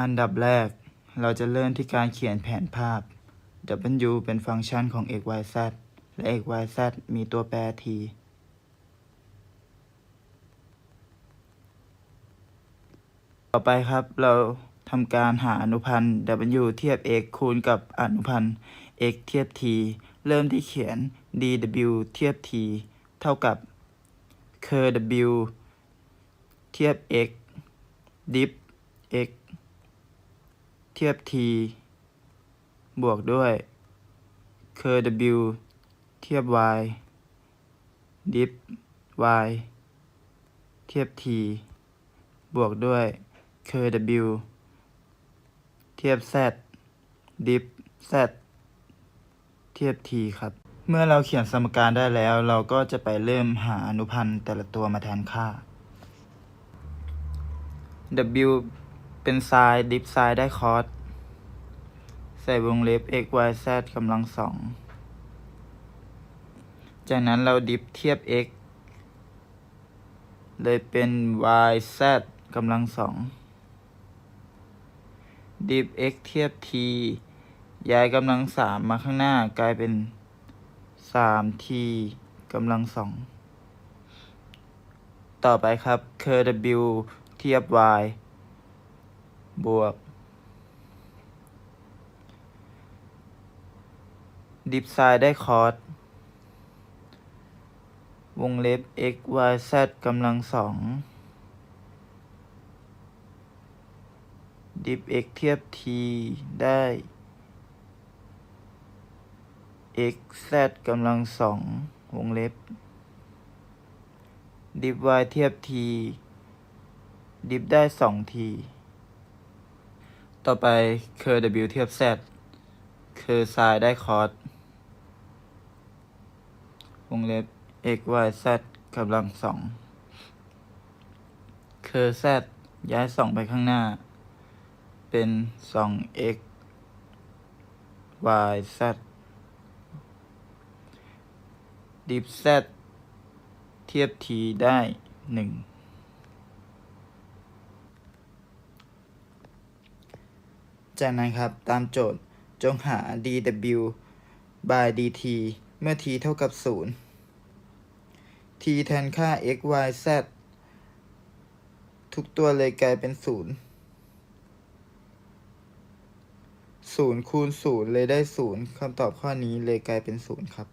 อันดับแรก เราจะเริ่มที่การเขียนแผนภาพ W เป็นฟังก์ชันของ x y z และ x y z มีตัวแปร t ต่อไปครับเราทำการหาอนุพันธ์ w เทียบ x คูณกับอนุพันธ์ x เทียบ t เริ่มที่เขียน dw เทียบ t เท่ากับ curw เทียบ x diff x เทียบ t บวกด้วย curw เทียบ y diff y เทียบ t บวกด้วย curw เทียบ z diff z เทียบ t ครับ เมื่อเราเขียนสมการได้แล้ว เราก็จะไปเริ่มหาอนุพันธ์แต่ละตัวมาแทนค่า w เป็นไซน์ diff ไซน์ได้คอสใส่วงเล็บ x y z กำลังสอง จากนั้นเราดิฟเทียบ x เลยเป็น y z กำลังสอง ดิฟ x เทียบ t ย้ายกำลังสามมาข้างหน้ากลายเป็นสาม t กำลังสอง ต่อไปครับ curw เทียบ y บวก ดิฟไซน์ได้คอสวงเล็บ x y z กำลังสองดิฟ x เทียบ t ได้ x z กำลังสองวงเล็บ ดิฟ y เทียบ t ดิฟได้สอง t ต่อไป curw เทียบ z คือไซน์ได้คอสวงเล็บ x y z กำลังสองคือ z ย้ายสองไปข้างหน้า เป็นสอง x y z ดิฟ z เทียบ t ได้หนึ่ง จากนั้นครับตามโจทย์จงหา dw by dt เมื่อ t เท่ากับ 0 t แทนค่า x y z ทุกตัวเลยกลายเป็น 0 0คูณ0เลยได้ 0คำตอบข้อนี้เลยกลายเป็น 0 ครับ